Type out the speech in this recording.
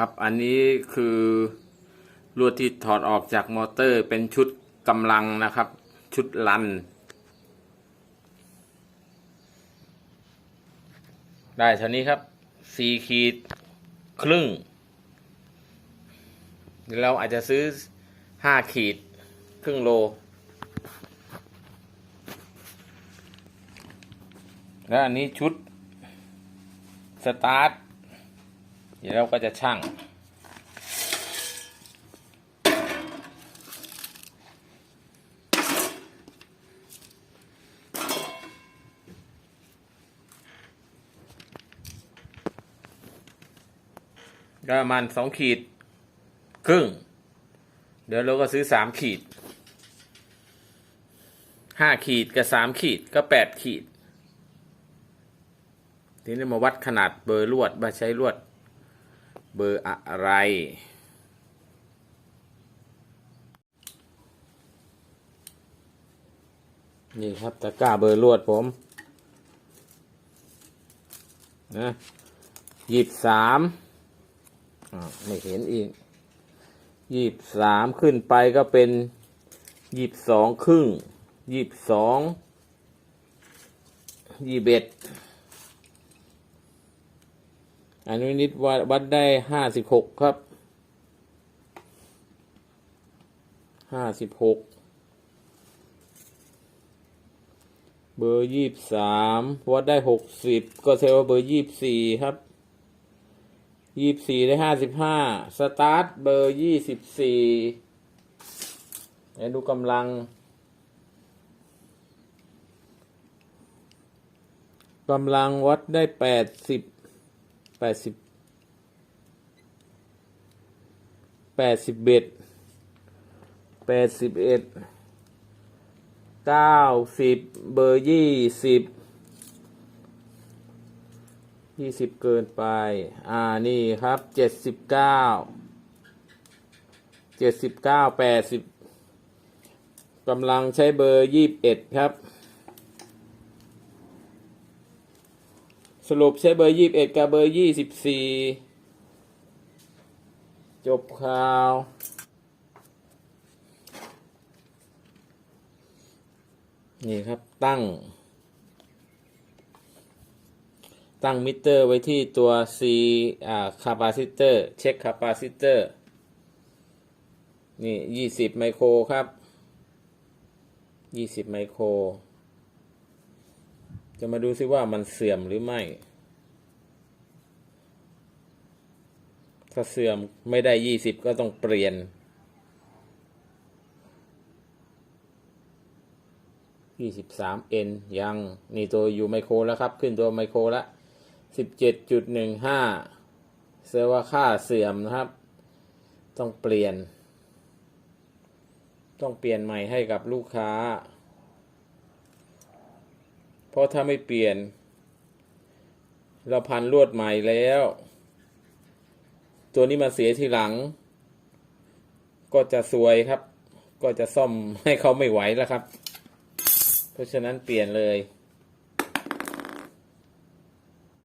ครับ อันนี้คือลวดที่ถอดออกจากมอเตอร์เป็นชุดกำลังนะครับ ชุดลัน ได้เท่านี้ครับสี่ขีดครึ่งเดี๋ยวเราอาจจะซื้อห้าขีดครึ่งโล แล้วอันนี้ชุด สตาร์ท ดี๋ยวเราก็จะช่างก็ประมาณสองขีด ครึ่ง เดี๋ยวเราก็ซื้อสามขีดห้าขีดกับสามขีดก็แปดขีด ทีนี้มาวัดขนาดเบอร์ลวดว่าใช้ลวด เบอร์อะไร นี่ครับตะกร้าเบอร์ลวดผมนะยี่สิบสามอ่าวไม่เห็นอีกยี่สิบสามขึ้นไปก็เป็นยี่สิบสองครึ่งยี่สิบสองยี่สิบเอ็ด อนนี้นิดวัดวัดได้ห้าสิบหกครับห้าสิบหกเบอร์ยี่สามวัดได้หกสิบก็แสดงว่าเบอร์ยี่สี่ครับยี่สี่ได้ห้าสิบห้าสตาร์ทเบอร์ยี่สิบสี่ดูกำลังกำลังวัดได้แปดสิบ แปดสิบแปดสิบเอ็ดแปดสิบเอ็ดเก้าสิบเบอร์ยี่สิบยี่สิบเกินไป อ่า นี่ครับเจ็ดสิบเก้าเจ็ดสิบเก้าแปดสิบกำลังใช้เบอร์ยี่สิบเอ็ดครับ สรุปใช้เบอร์ยี่สิบเอ็ดกับเบอร์ยี่สิบสี่จบข่าว นี่ครับตั้ง ตั้งมิเตอร์ไว้ที่ตัว C อ่าคาปาซิเตอร์ เช็คคาปาซิเตอร์ นี่ยี่สิบไมโครครับยี่สิบไมโคร จะมาดูซิว่ามันเสื่อมหรือไม่ ถ้าเสื่อมไม่ได้ยี่สิบก็ต้องเปลี่ยน ยี่สิบสามเอ็นยัง นี่ตัวอยู่ไมโครแล้วครับ ขึ้นตัวไมโครละสิบเจ็ดจุดหนึ่งห้าเสือว่าค่าเสื่อมนะครับ ต้องเปลี่ยน ต้องเปลี่ยนใหม่ให้กับลูกค้า เพราะถ้าไม่เปลี่ยน เราพันลวดใหม่แล้ว ตัวนี้มาเสียทีหลัง ก็จะซวยครับ ก็จะซ่อมให้เขาไม่ไหวแล้วครับ เพราะฉะนั้นเปลี่ยนเลย